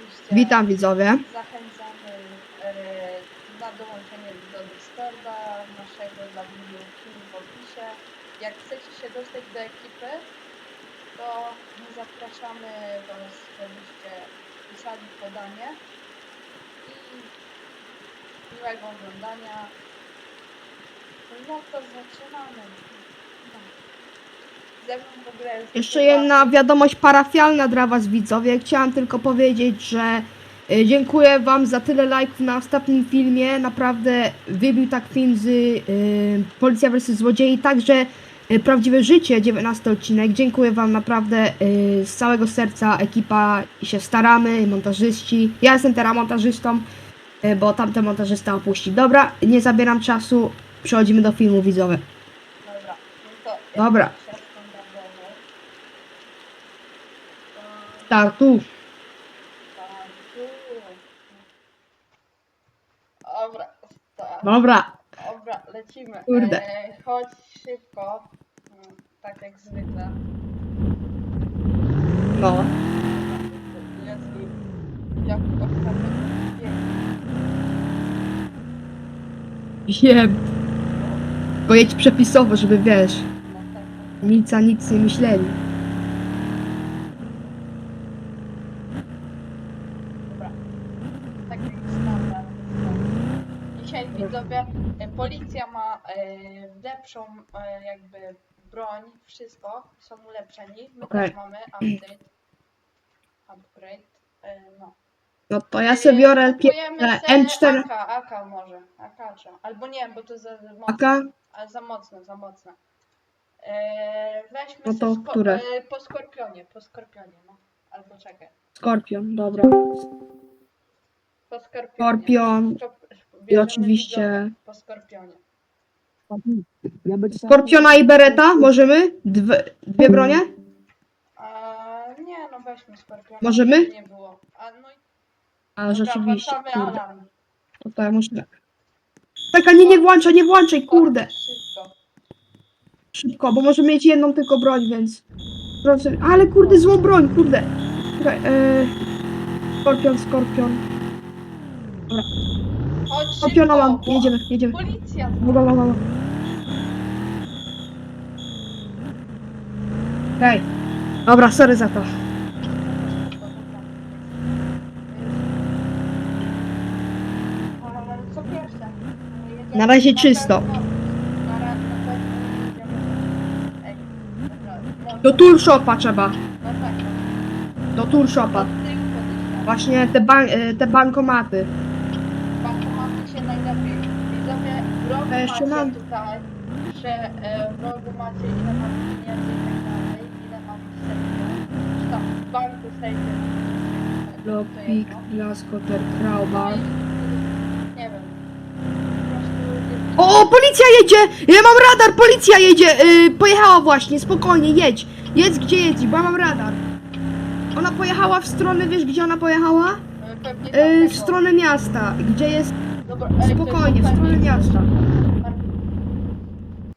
oczywiście Witam widzowie. zachęcamy e, na dołączenie do Discorda naszego dla link w opisie. Jak chcecie się dostać do ekipy, to my zapraszamy Was, żebyście pisali podanie i miłego oglądania. No to zaczynamy. No. W ogóle Jeszcze jedna wiadomość parafialna dla was widzowie. Chciałam tylko powiedzieć, że y, dziękuję wam za tyle lajków na ostatnim filmie. Naprawdę wybił tak film z y, Policja vs Złodziei, także y, Prawdziwe Życie, 19 odcinek. Dziękuję wam naprawdę y, z całego serca. Ekipa się staramy, montażyści. Ja jestem teraz montażystą, y, bo tamten montażysta opuści. Dobra, nie zabieram czasu. Przechodzimy do filmu widzowie. Dobra, no to Dobra. jak się standardowo, Tak, tak, tu. Dobra, tak. Dobra. Dobra, lecimy. Kurde. E, chodź szybko, mm, tak jak zwykle. No. Jezu, jak ostatnio Jem. Tylko jedź przepisowo, żeby wiesz, na nic a nic nie myśleli. Dobra. Tak jak standard. Widzowie, e, policja ma e, lepszą e, jakby broń, wszystko, są ulepszeni. My Okej. też mamy update. Upgrade. No. No to ja sobie biorę Kupujemy se M4. AK, AK może. AK trzeba. Albo nie, bo to za mocne. AK? Ale za mocne, za mocne. E, weźmy No se to sko- które? E, po skorpionie, po skorpionie, no. Albo czekaj. Skorpion, dobra. Po skorpionie. Skorpion. I oczywiście... Po skorpionie. Skorpiona i Bereta, możemy? Dwie, dwie bronie? A, nie, no weźmy skorpiona. Możemy? Nie było. A, no i A dobra, rzeczywiście, włączamy kurde. alarm. To ja muszę... Czekaj, nie, nie włączaj, nie włączaj, kurde. Szybko. Szybko, bo możemy mieć jedną tylko broń, więc... Proszę, ale kurde, złą broń, kurde. Czekaj, e... Skorpion, skorpion. Chodź Skorpiona szybko, mam, bo jedziemy, jedziemy. Policja. Dobra, dobra, dobra. Hej. Dobra, sorry za to. Ale Co pierwsze? Jedziemy Na razie czysto. pewno- Na ra- na pewno jedziemy. Ej, dobra, no, Do tool shopa trzeba. no tak, Do tyłu podejść. Właśnie te, ban e, te. Bankomaty się najlepiej. Widzowie, jeszcze mam- że e, w rogu macie ile mam pieniędzy i tak dalej, ile mam w sejfie. Czy tam w banku. Nie wiem. Po prostu... O, policja jedzie! Ja mam radar, policja jedzie! Yy, pojechała właśnie, spokojnie, jedź. Jedź gdzie jedź, bo ja mam radar. Ona pojechała w stronę, wiesz gdzie ona pojechała? e, Pewnie w stronę miasta, gdzie jest... Dobra, ej, to jest Spokojnie, w stronę miasta.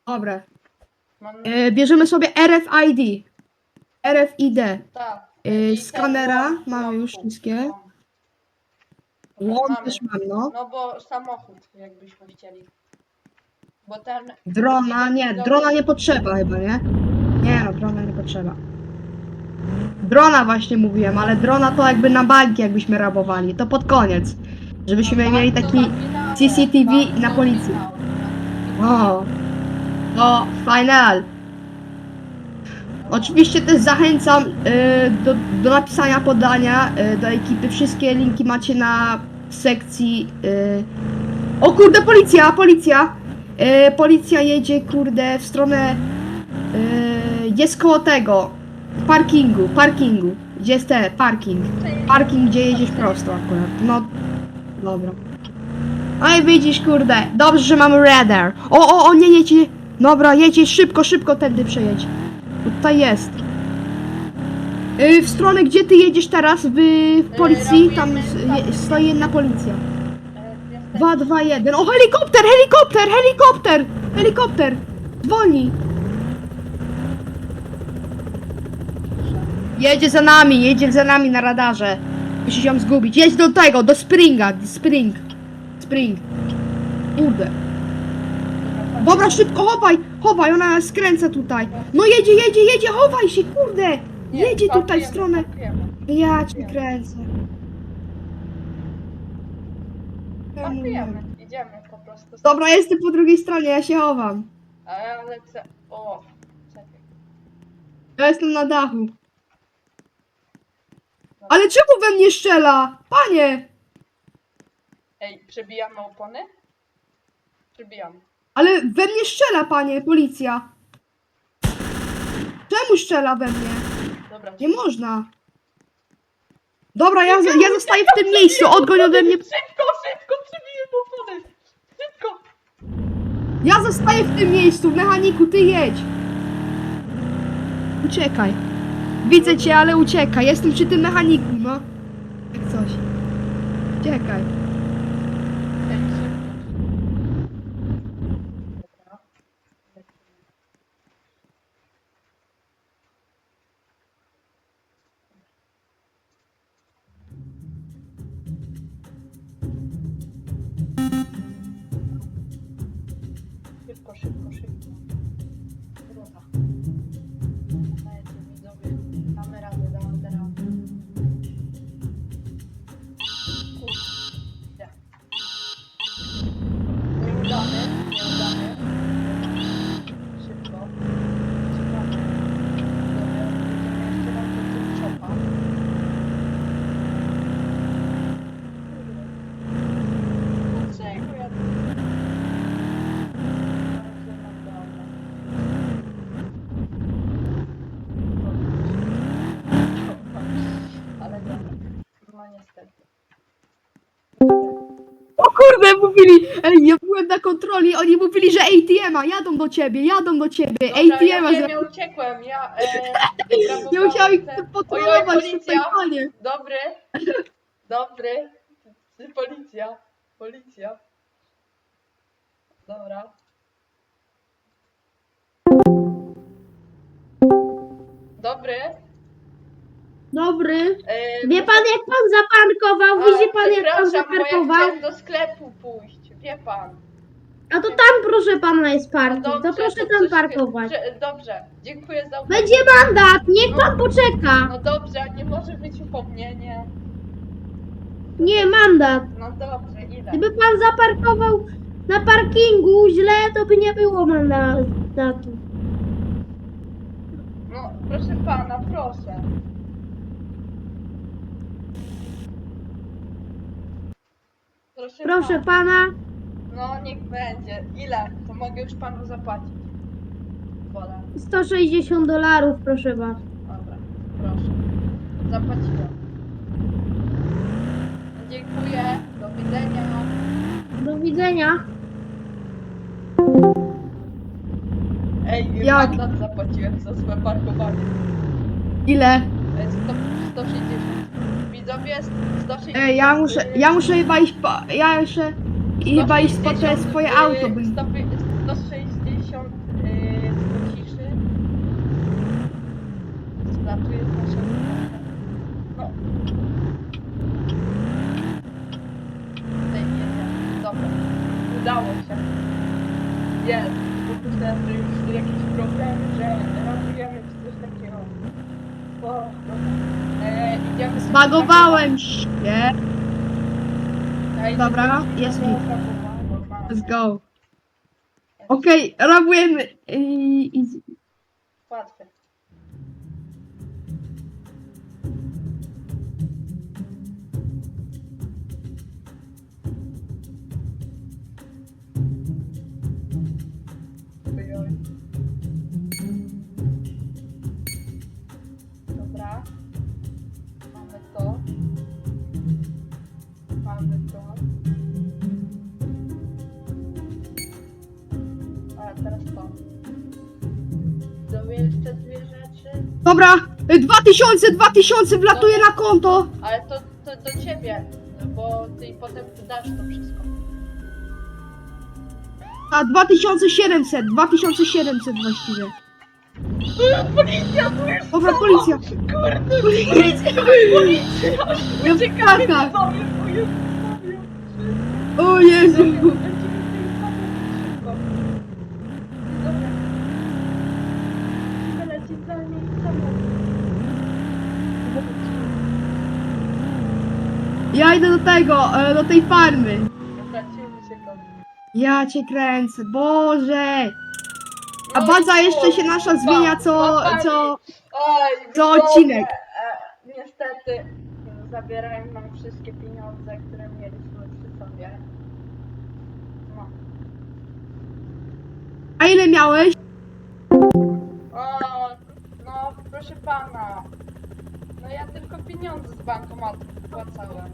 Dobra. Mam... Yy, bierzemy sobie RFID. RFID. Tak. I skanera łom- mamy już wszystkie. No. Mamy. też mam, no. No bo samochód, jakbyśmy chcieli. Bo ten... Drona, nie, drona nie potrzeba chyba, nie? Nie no, drona nie potrzeba. Drona właśnie mówiłem, ale drona to jakby na banki jakbyśmy rabowali, to pod koniec. Żebyśmy mieli Bardzo taki... CCTV na policji. O, no, final. Oczywiście też zachęcam y, do, do napisania podania y, do ekipy. Wszystkie linki macie na sekcji. Y... O kurde, policja, policja! Y, policja jedzie, kurde, w stronę. Y, jest koło tego. Parkingu, parkingu. Gdzie jest te? Parking. Parking, gdzie jedziesz prosto akurat. No, dobra. No i widzisz, kurde, dobrze, że mamy radar. O, o, o, nie, nie, nie. Dobra, jedź szybko, szybko tędy przejedź. Tutaj jest. Yy, w stronę, gdzie ty jedziesz teraz, w, w policji, tam je, stoi jedna policja. E, jesteś- 2, 2, 1. O, helikopter, helikopter, helikopter, helikopter. Dzwoni. Jedzie za nami, jedzie za nami na radarze. Musisz ją zgubić. Jedź do tego, do Springa. Spring. Spring. Kurde. Dobra, szybko, chowaj, chowaj, ona skręca tutaj. No jedzie, jedzie, jedzie, chowaj się, kurde. Nie, Jedzie tutaj w parkujemy, stronę. parkujemy. Ja ci kręcę. Parkujemy, idziemy po prostu. Dobra, jestem po drugiej stronie, ja się chowam. A ja lecę. O, czekaj. Ja jestem na dachu. Ale czemu we mnie strzela? Panie! Ej, przebijamy opony? Przebijamy. Ale we mnie strzela, panie, policja. Czemu strzela we mnie? Dobra, Nie można. Dobra, ja, ja zostaję w tym miejscu, odgoń ode mnie. Szybko, szybko, przebiję opony! Szybko! Ja zostaję w tym miejscu, mechaniku, ty jedź. Uciekaj. Widzę cię, ale uciekaj. Jestem przy tym mechaniku, no. Jak coś. Uciekaj. Na kontroli, oni mówili, że ATM-a, jadą do ciebie, jadą do ciebie, Dobra, ja ATM-a, wiem, za... ja uciekłem, ja... E, nie musiałem ich te- Ojoj, potrolować tutaj, panie. Dobry, dobry, policja, policja. Dobra. Dobry. Dobry. E, Wie pan jak pan zaparkował? Widzi pan jak pan przepraszam, bo ja zaparkował? chciałem do sklepu pójść, wie pan. A to tam proszę pana jest parking. To proszę tam coś- parkować. że- Dobrze, dziękuję za Będzie mandat, niech pan poczeka. No dobrze, a nie może być upomnienie. Nie, mandat. No dobrze, ile? Gdyby pan zaparkował na parkingu źle, to by nie było mandatu. No, proszę pana, proszę. Proszę, Proszę pana. No, niech będzie. Ile? To mogę już panu zapłacić. Wolę. 160 dolarów, proszę bardzo. Dobra, proszę. Zapłaciłem. Dziękuję. Do widzenia. Do widzenia. Ej, Jak? mandat zapłaciłem za swoje parkowanie. Ile? E, 100, 160. Widzowie, 160. Ej, ja muszę, ja muszę chyba iść po, ja jeszcze i chyba iść po te 160, swoje y, auto, by... 160 y, do ciszy. Zlatuje z naszego. No. Tutaj nie wiem. Dobra. Udało się. Jest. Po prostu teraz już jakiś problem, że ratujemy czy coś takiego. O, dobra. E, idziemy sobie Zbagowałem się. Dobra, jest mi. Let's go. Okej, rabujemy. I, Łatwe. Dobra, y, 2000, 2000 wlatuje na konto. Ale to, to do ciebie, bo ty potem dasz to wszystko. A 2700, 2700 właściwie. Policja tu jest! Dobra, policja. Kurde, Policja. policja! Ja Uciekamy paka. widzowie, o Jezu, Mario. O Jezu. Widzowie, będziemy szybko. Widzowie. Musimy lecieć za nim samochód. Ja idę do tego, e, do tej farmy. Ja cię kręcę, Boże. A No baza jeszcze się nasza zmienia co, co, Oj, co widzowie, odcinek. E, niestety zabierają nam wszystkie pieniądze, które mieliśmy przy sobie. No. A ile miałeś? O, no proszę pana. No ja tylko pieniądze z bankomatu wpłacałem.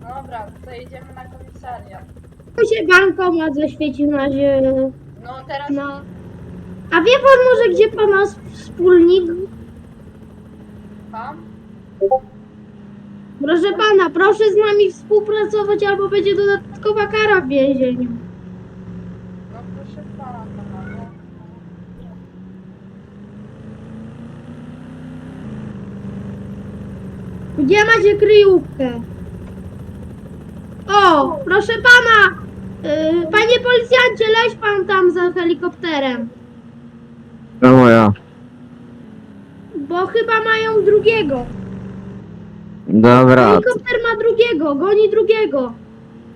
Dobra, to jedziemy na komisariat. Tu się bankomat zaświecił na ziemi. No teraz No. A wie pan może, gdzie pana wspólnik? tam? Proszę pana, proszę z nami współpracować, albo będzie dodatkowa kara w więzieniu. No proszę pana. No. Gdzie macie kryjówkę? O, proszę pana! Yy, panie policjancie, leź pan tam za helikopterem. No moja. Bo chyba mają drugiego. Dobra, Helikopter ma drugiego, goni drugiego.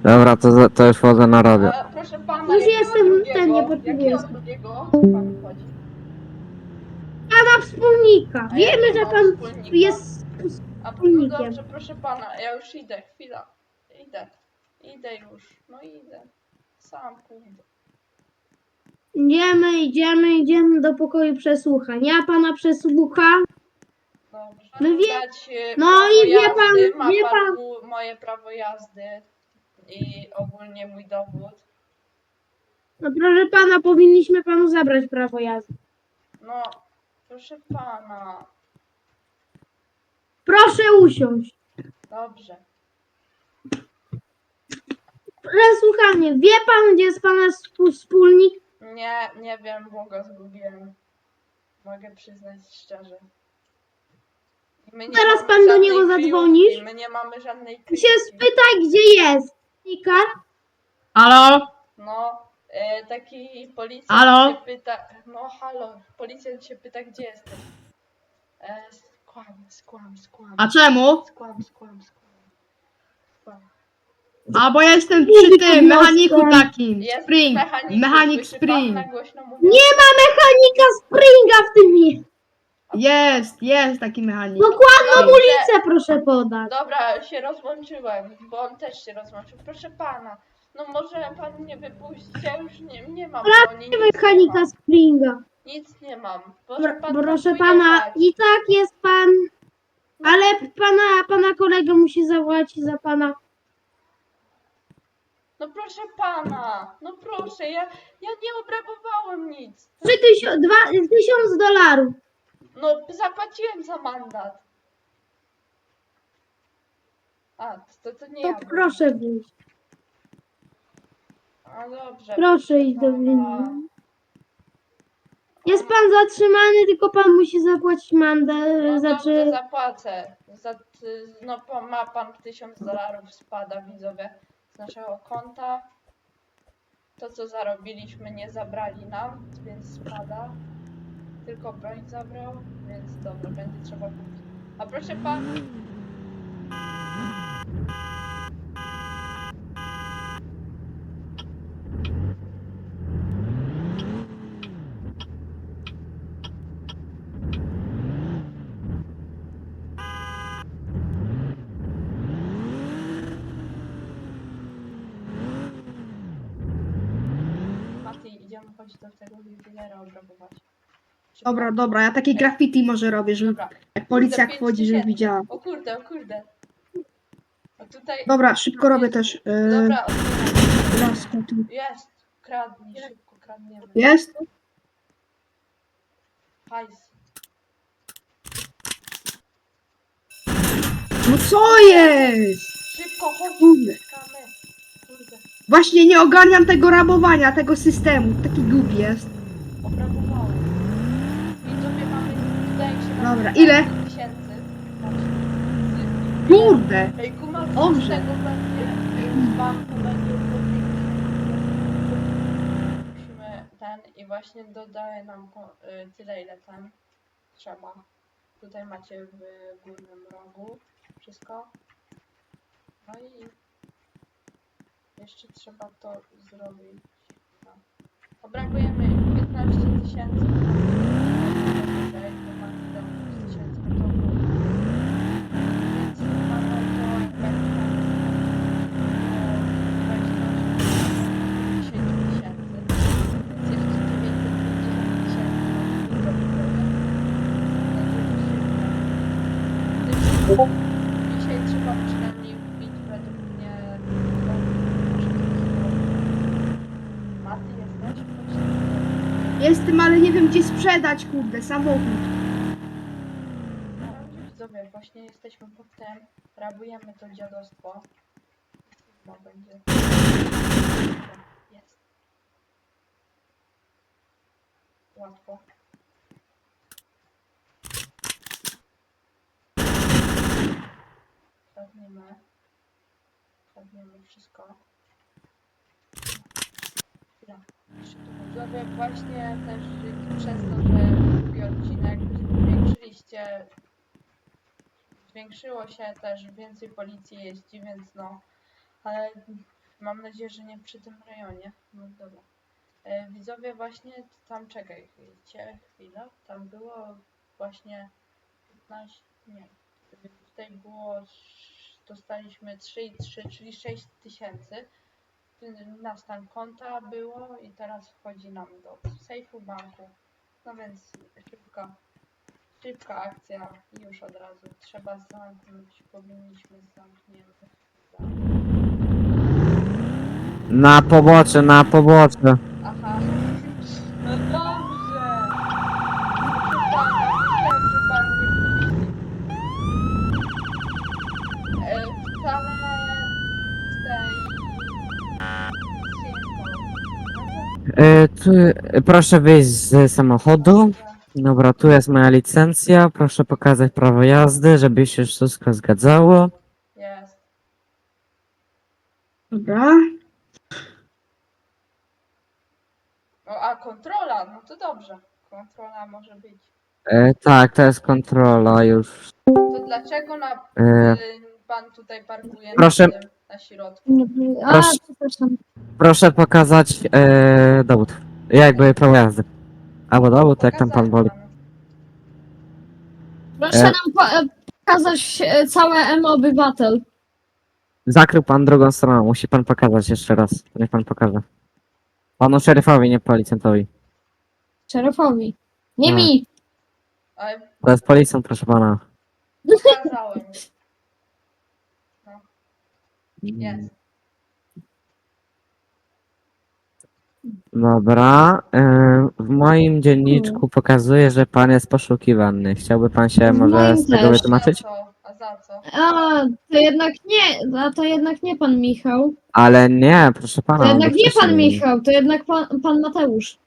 dobra, to, za- to już wchodzę na radio. A, proszę pana, Już jakiego jestem drugiego? ten, nie potrzebuję. Jakiego drugiego? Chodzi? Pana wspólnika. A ja Wiemy, że pan wspólnika. jest A no Wspólnikiem. dobrze, proszę pana, ja już idę, chwila. Idę. Idę już. No idę. Sam pójdę. Idziemy, idziemy, idziemy do pokoju przesłuchań. Ja pana przesłucham. Dobrze. No wie- Dać, e, no prawo i wie jazdy, pan- ma wie pan pan- tu moje prawo jazdy i ogólnie mój dowód. No proszę pana, powinniśmy panu zabrać prawo jazdy. No, proszę pana. Proszę usiąść. Dobrze. Przesłuchanie. Wie pan, gdzie jest pana wspólnik? Nie, nie wiem, bo go zgubiłem. Mogę przyznać szczerze. My nie mamy pan do żadnej niego kryjówki, zadzwonisz? My nie mamy żadnej Się kryjówki. spytaj, gdzie jest. Nikar? Halo? No, e, taki policjant Halo? się pyta, no halo, policjant się pyta, gdzie jesteś? E, skłam, skłam, skłam, A czemu? skłam, skłam, skłam. skłam. A bo jestem Mówi przy tym mechaniku takim. Jest Spring. mechanik, Mechanik pan Spring. na głośno mówiąc? Nie ma mechanika Springa w tym miejscu. Jest, jest taki mechanik. Dokładną Dobrze. ulicę proszę podać. Dobra, się rozłączyłem, bo on też się rozłączył. Proszę pana, no może pan mnie wypuścić, ja już nie, nie mam broni, Nie mechanika mam. Springa. Nic nie mam. Proszę Pro, pan proszę pana, i tak jest pan. Ale pana, pana kolega musi zapłacić za pana. No proszę pana, no proszę, ja, ja nie obrabowałem nic. Trzy tysiąc, dwa, tysiąc dolarów. No zapłaciłem za mandat. A, to, to nie To ja. byłem. proszę wyjść. A dobrze. Proszę iść do pana. windy. Jest pan zatrzymany, tylko pan musi zapłacić mandat. No Znaczy, dobrze, zapłacę. Za, no po- ma pan tysiąc dolarów spada widzowie z naszego konta. To co zarobiliśmy nie zabrali nam, więc spada. Tylko broń zabrał, więc dobra, będzie trzeba kupić. A proszę pan. Chodzić do tego jubilera obrabować. Dobra, dobra, ja takie graffiti może robię, żeby Dobra. jak policja Kurde, wchodzi, żeby widziała. O kurde, o kurde. A tutaj. Dobra, szybko robię też. Yy, Dobra, otwieram. laska tu. Jest! Kradnij, szybko kradniemy. Jest? Hajs. No co jest? Szybko, chodź, Kurde. Właśnie nie ogarniam tego rabowania, tego systemu. Taki głupi jest. obrabowałem. Dobra, ile? tysięcy. Kurde! Ej, kuma, co Dobrze. z tego będzie? Będzie Musimy ten i właśnie dodaje nam ko- y, tyle ile ten trzeba. Tutaj macie w górnym rogu wszystko. No i jeszcze trzeba to zrobić. No. Pobrakujemy 15 tysięcy. Tutaj, bo mamy tam 15 tysięcy, no to więc mamy to jak tam 10 tysięcy. Więc jeszcze 950 tysięcy do wybrania. Dzisiaj trzeba przynajmniej wbić według mnie do Maty jesteś? Gdzie sprzedać, kurde, samochód. No, widzowie, właśnie jesteśmy pod tym, rabujemy to dziadostwo. Chyba będzie. Jest. Łatwo. Kradniemy. Kradniemy wszystko. Chwila. Jeszcze tu widzowie, właśnie też przez to, że drugi odcinek zwiększyliście zwiększyło się też, więcej policji jeździ, więc no, ale mam nadzieję, że nie przy tym rejonie. No dobra. E, widzowie właśnie tam czekaj, chwilcie, chwilę, tam było właśnie 15, nie, tutaj było, dostaliśmy 3 i 3, czyli 6 tysięcy. Na stan konta było i teraz wchodzi nam do sejfu banku. No więc szybko. Szybka akcja i już od razu. Trzeba zamknąć, powinniśmy zamknięty. Na pobocze, na pobocze. Aha. No dobrze. Proszę pana, myślałem, że pan nie puści. E, wcale z tej... z się nie stało. E, tu, proszę wyjść z samochodu. Dobra, tu jest moja licencja. Proszę pokazać prawo jazdy, żeby się wszystko zgadzało. Jest. Dobra. O, a kontrola, no to dobrze. Kontrola może być. E, tak, to jest kontrola już. To dlaczego na, E, y, pan tutaj parkuje Proszę. na, tym, na środku? A, Proszę. przepraszam. proszę pokazać e, dowód. Jakby prawo jazdy. Albo dowód, jak tam pan woli. Proszę E. nam po, e, pokazać e, całe M obywatel. Zakrył pan drugą stroną, musi pan pokazać jeszcze raz. Niech pan pokaże. Panu szeryfowi, nie policjantowi. Szerefowi. Nie Tak. mi. To jest policjant, proszę pana. pokazałem. No, jest. Dobra. e, W moim dzienniczku pokazuje, że pan jest poszukiwany. Chciałby pan się W może moim z tego też. wytłumaczyć? Za co? A za co? A, to jednak nie, a to jednak nie pan Michał. Ale nie, proszę pana. To jednak bo nie pan wcześniej- Michał, to jednak pan, pan Mateusz.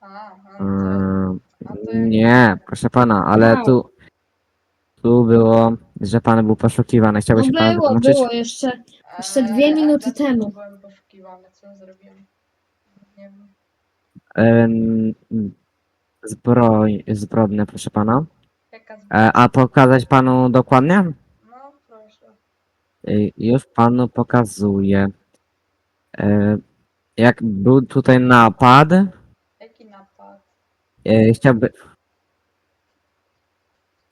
A, a, to, Mm, a to Nie, proszę pana, ale Wow. tu. Tu było, że pan był poszukiwany. Chciałby No się pan było, wytłumaczyć? było jeszcze. jeszcze Eee, dwie a minuty dlaczego temu. byłem poszukiwany, co zrobiłem? Nie wiem. Em, Zbroj, zbrodnie, proszę pana. Jaka. E, A pokazać panu dokładnie? No, proszę. Y, Już panu pokazuję. E, Jak był tutaj napad, Jaki napad? e, chciałby.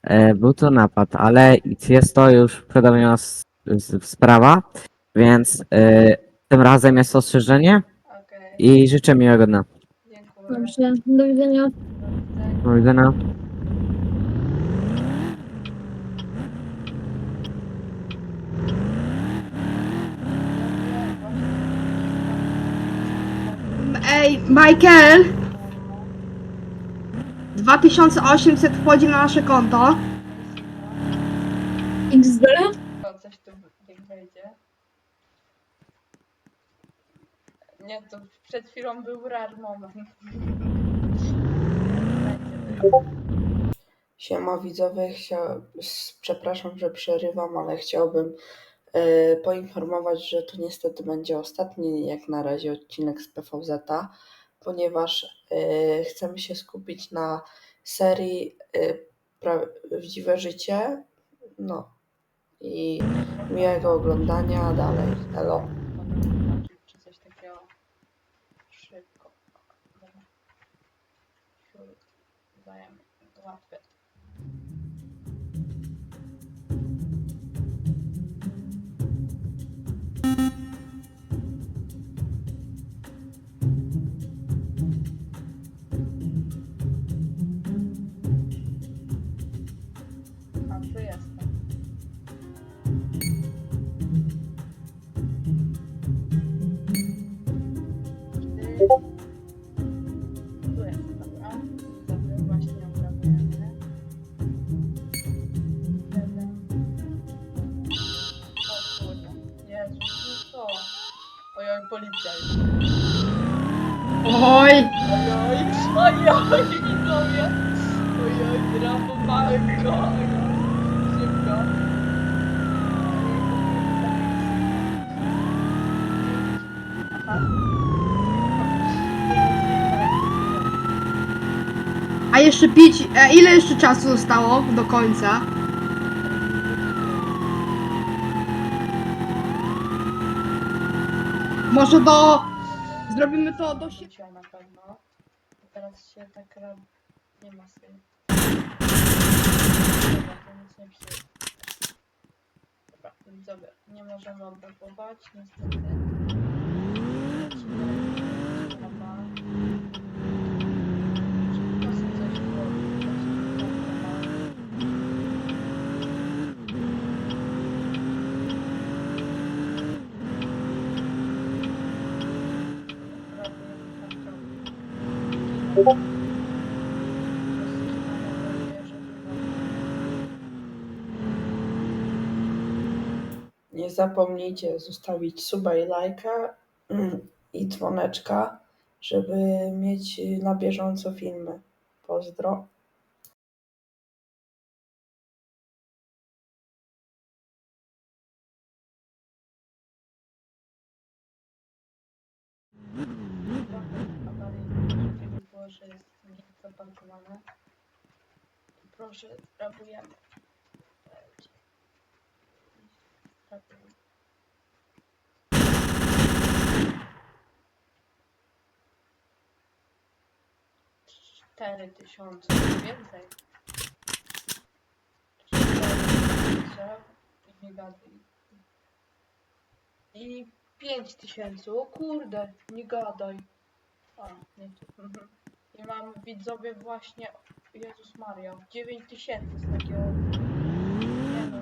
E, Był to napad, ale jest to już przedawniona sprawa, więc e, tym razem jest ostrzeżenie Okej, i życzę miłego dnia. dziękuję. Dobrze. Do widzenia. Do widzenia. Ej, Michael! 2800 wchodzi na nasze konto. XD? To coś tu niech wejdzie. Nie, to przed chwilą był rar moment. Siema widzowie, Chcia... s- przepraszam, że przerywam, ale chciałbym e, poinformować, że to niestety będzie ostatni jak na razie odcinek z PVZ-a, ponieważ e, chcemy się skupić na serii e, Prawdziwe Życie. No i miłego oglądania dalej. Elo. Czy coś takiego szybko. Dajemy. Łatwe. Ty. A jeszcze pić. E, ile jeszcze czasu zostało do końca? Może do. Zrobimy to do sie- Wrócił na pewno. Teraz się tak robi. Nie ma sensu. Dobra, to nic nie przyjdzie. Dobra, widzowie, nie możemy obrabować, niestety. Lecimy, lecimy na bank. Szybko sobie coś zrobić, lecimy na bank. Nie zapomnijcie zostawić suba i lajka mm, i dzwoneczka, żeby mieć na bieżąco filmy. Pozdro. awaryjne, było, że jest zaparkowane. Proszę. Sprawujemy. Cztery tysiące, więcej. Cztery tysiące nie gadaj. I pięć tysięcy, o kurde, nie gadaj. A, nie. Mhm. I mam widzowie właśnie, Jezus Maria, 9 tysięcy z takiego, nie no.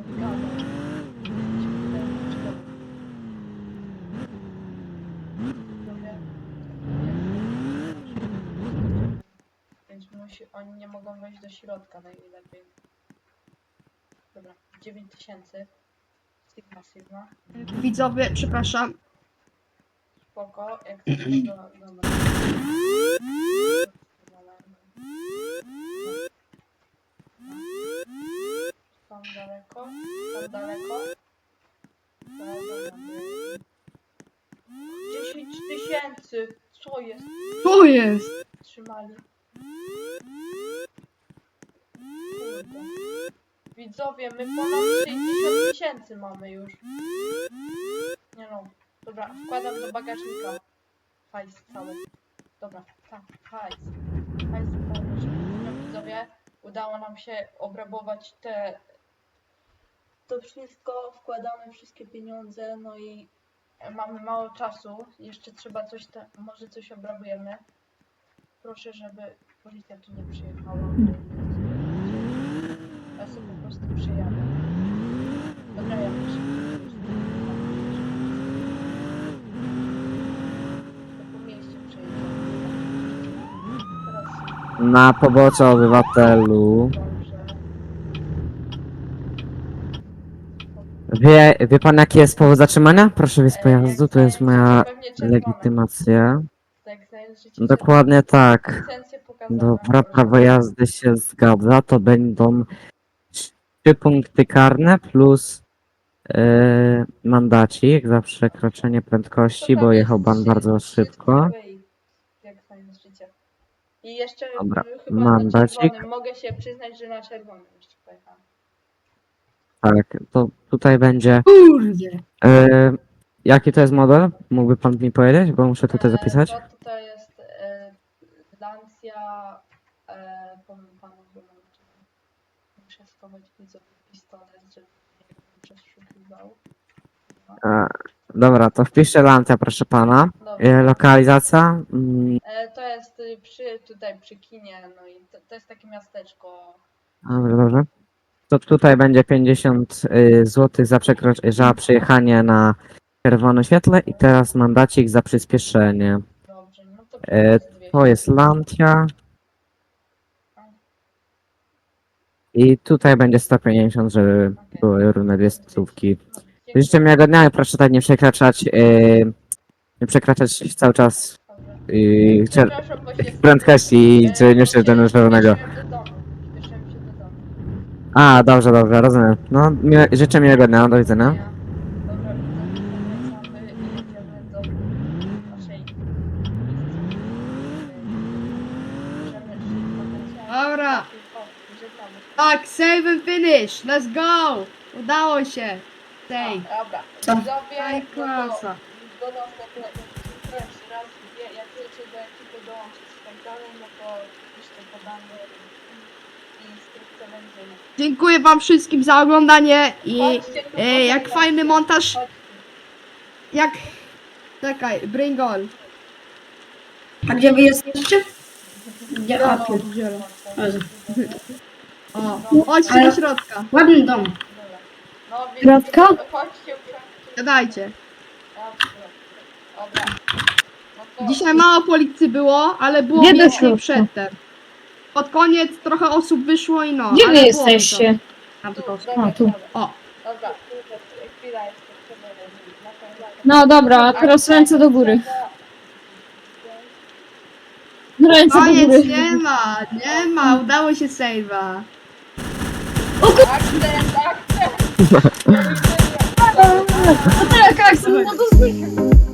Widzowie, Więc musi, oni nie mogą wejść do środka najlepiej. Dobra, 9 tysięcy. Sigma, Sigma. Widzowie, przepraszam. Spoko, jak chcesz to do, dobra. Tam daleko, tam daleko. Dobra, dobra. 10 tysięcy! Co jest? Co jest? Trzymali. Kurde. Widzowie, my ponad 60 tysięcy mamy już. Nie no. Dobra, wkładam do bagażnika. Hajs cały. Dobra, tak, hajs. Hajs. Dobra, widzowie, udało nam się obrabować te... To wszystko, wkładamy wszystkie pieniądze, no i mamy mało czasu. Jeszcze trzeba coś, te... może coś obrabujemy. Proszę, żeby policja tu nie przyjechała. Ja sobie po prostu przyjadę. Dobra, ja muszę. To po mieście przejedziemy. Teraz Na pobocze obywatelu. Wie, wie pan jaki jest powód zatrzymania? Proszę wyjść z pojazdu, to jest moja pewnie legitymacja. Tak, życie. Dokładnie tak. Licencję. Dobra, prawo jazdy się zgadza, to będą trzy punkty karne plus e, mandacik za przekroczenie prędkości, bo jechał pan bardzo szybko. strefy i Jak fajne życie. I jeszcze Dobra, chyba mandacik. na czerwonym. Mogę się przyznać, że na czerwonym jeszcze pojechałem. Tak, to tutaj będzie. Kurde. E, jaki to jest model? Mógłby pan mi powiedzieć, bo muszę tutaj zapisać. E, To tutaj jest e, Lancia. E, powiem panu, że mam muszę schować widzowy pistolet, żeby nie przeszukiwał. Dobra, to wpiszę Lancia, proszę pana. Dobra. E, lokalizacja? Mm, E, to jest y, przy, tutaj przy kinie, no i to, to jest takie miasteczko. Dobrze, dobrze. To tutaj będzie 50 zł za, przekroc- za przejechanie na czerwonym świetle i teraz mandacik za przyspieszenie. Dobrze, no to E, dwie. To jest Lantia. I tutaj będzie 150, żeby były równe dwie stówki. Życzę miłego dnia proszę tak nie przekraczać, e, nie przekraczać cały czas e, czer- się prędkości i czy nie się do czerwonego. Śpieszyłem do się do domu. A, dobrze, dobrze, rozumiem. No, życzę miłego dnia, do widzenia. Ja. Dobra, i jedziemy do naszej Dobra. Się. Tak, save and finish. Let's go. Udało się. A, Dobra, Co? widzowie, Aj, no to klasa. do następnego. Pierwszy raz, wie- jak chcecie do ekipy dołączyć i tak dalej, no to piszcie podanie i instrukcja będzie. Dziękuję wam wszystkim za oglądanie i Chodźcie tu, e, jak chodźcie. fajny montaż, Chodźcie. jak... Czekaj, bring on. A gdzie wy jesteście? Gdzie? A, tu. pierdzielę. Jezu. O, chodźcie do środka. Ładny dom. Dobra. No, więc Kratka? chodźcie, usiądźcie. Gadajcie. Dobrze. Dobra. No to Dzisiaj mało policji było, ale było Gdzie więcej przedtem. Pod koniec trochę osób wyszło i no. Gdzie ale wy było jesteście? Tam tu, tylko... dobra, A, tu. dobra. O, Dobra, chwila jeszcze trzeba na końcu. No dobra, a teraz ręce do góry. Ręce do koniec góry. nie ma, nie ma, udało się save'a. Akcent, akcent! No tak, akcent, no to zniknę.